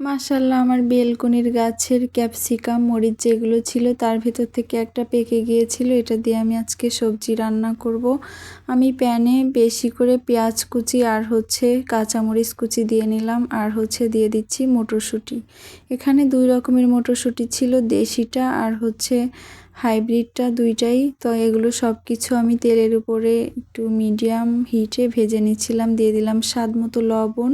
মাশাল্লাহ আমার বেলকনির গাছের ক্যাপসিকাম, মরিচ যেগুলো ছিল তার ভেতর থেকে একটা পেকে গিয়েছিল। এটা দিয়ে আমি আজকে সবজি রান্না করব। আমি প্যানে বেশি করে পেঁয়াজ কুচি আর হচ্ছে কাঁচামরিচ কুচি দিয়ে নিলাম আর হচ্ছে দিয়ে দিচ্ছি মটরশুঁটি। এখানে দুই রকমের মটরশুঁটি ছিল, দেশিটা আর হচ্ছে হাইব্রিডটা দুইটাই, তো এগুলো সব কিছু আমি তেলের উপরে একটু মিডিয়াম হিটে ভেজে নিচ্ছিলাম দিয়ে দিলাম স্বাদ মতো লবণ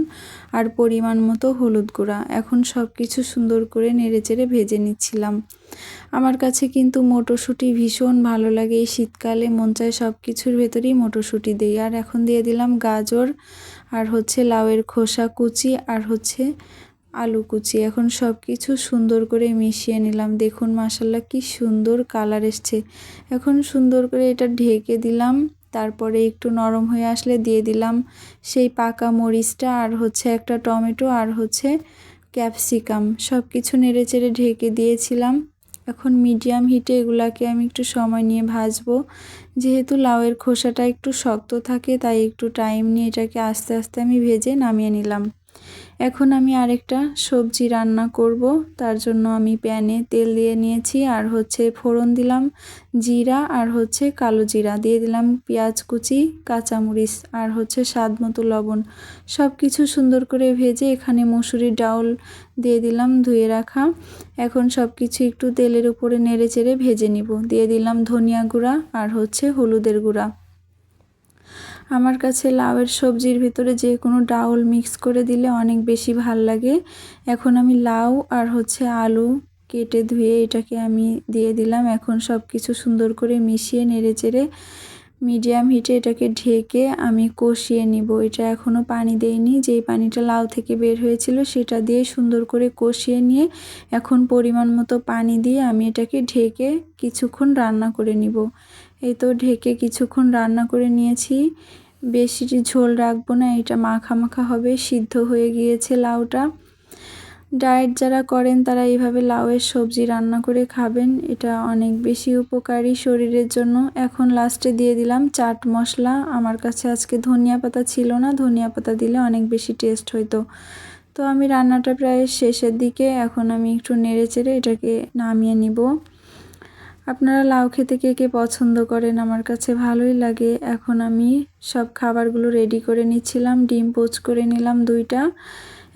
আর পরিমাণ মতো হলুদ গুঁড়া। এখন সব কিছু সুন্দর করে নেড়েচেড়ে ভেজে নিচ্ছিলাম। আমার কাছে কিন্তু মটরশুঁটি ভীষণ ভালো লাগে, এই শীতকালে মন চায় সব কিছুর ভেতরেই মটরশুঁটি দিই। আর এখন দিয়ে দিলাম গাজর, আর হচ্ছে লাউয়ের খোসা কুচি, আর হচ্ছে আলু কুচি, এখন সব কিছু সুন্দর করে মিশিয়ে নিলাম। দেখুন মাসাল্লা কি সুন্দর কালার এসছে। এখন সুন্দর করে এটা ঢেকে দিলাম, তারপরে একটু নরম হয়ে আসলে দিয়ে দিলাম সেই পাকা মরিচটা আর হচ্ছে একটা টমেটো আর হচ্ছে ক্যাপসিকাম। সব কিছু নেড়ে চেড়ে ঢেকে দিয়েছিলাম। এখন মিডিয়াম হিটে এগুলাকে আমি একটু সময় নিয়ে ভাজবো। যেহেতু লাউয়ের খোসাটা একটু শক্ত থাকে, তাই একটু টাইম নিয়ে এটাকে আস্তে আস্তে আমি ভেজে নামিয়ে নিলাম। এখন আমি আরেকটা সবজি রান্না করব। তার জন্য আমি প্যানে তেল দিয়ে নিয়েছি। আর হচ্ছে ফোড়ন দিলাম, জিরা আর হচ্ছে কালো জিরা দিয়ে দিলাম, পেঁয়াজ কুচি, কাঁচামরিচ আর হচ্ছে স্বাদ মতো লবণ। সব কিছু সুন্দর করে ভেজে এখানে মসুরির ডাউল দিয়ে দিলাম, ধুয়ে রাখা। এখন সব কিছু একটু তেলের উপরে নেড়ে চেড়ে ভেজে নিব। দিয়ে দিলাম ধনিয়া গুঁড়া আর হচ্ছে হলুদের গুঁড়া। আমার কাছে লাউয়ের সবজির ভিতরে যে কোনো ডাউল মিক্স করে দিলে অনেক বেশি ভালো লাগে। এখন আমি লাউ আর হচ্ছে আলু কেটে ধুয়ে এটাকে আমি দিয়ে দিলাম। এখন সব কিছু সুন্দর করে মিশিয়ে নেড়ে চেড়ে মিডিয়াম হিটে এটাকে ঢেকে আমি কষিয়ে নিব। এটা এখনও পানি দেইনি। যেই পানিটা লাউ থেকে বের হয়েছিল সেটা দিয়ে সুন্দর করে কষিয়ে নিয়ে এখন পরিমাণ মতো পানি দিয়ে আমি এটাকে ঢেকে কিছুক্ষণ রান্না করে নিব। এই তো ঢেকে কিছুক্ষণ রান্না করে নিয়েছি। বেশি ঝোল রাখব না, এটা মাখা মাখা হবে, সিদ্ধ হয়ে গিয়েছে লাউটা। ডায়েট যারা করেন, তারা এইভাবে লাউয়ের সবজি রান্না করে খাবেন। এটা অনেক বেশি উপকারী শরীরের জন্য। এখন লাস্টে দিয়ে দিলাম চাট মশলা। আমার কাছে আজকে ধনিয়া পাতা ছিল না। ধনিয়া পাতা দিলে অনেক বেশি টেস্ট হইতো। তো আমি রান্নাটা প্রায় শেষের দিকে এখন আমি একটু নেড়ে চেড়ে এটাকে নামিয়ে নিব। আপনারা লাউ খেতে কে কে পছন্দ করেন আমার কাছে ভালোই লাগে। এখন আমি সব খাবারগুলো রেডি করে নিচ্ছিলাম। ডিম পোচ করে নিলাম দুইটা।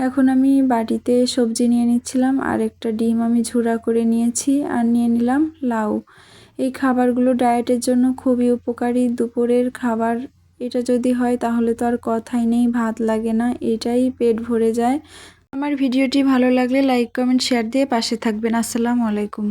এখন আমি বাটিতে সবজি নিয়ে নিচ্ছিলাম, আর একটা ডিম আমি ঝুড়া করে নিয়েছি আর নিয়ে নিলাম লাউ। এই খাবারগুলো ডায়েটের জন্য খুবই উপকারী। দুপুরের খাবার এটা যদি হয় তাহলে তো আর কথাই নেই, ভাত লাগে না, এটাই পেট ভরে যায়। আমার ভিডিওটি ভালো লাগলে লাইক, কমেন্ট, শেয়ার দিয়ে পাশে থাকবেন। আসসালামু আলাইকুম।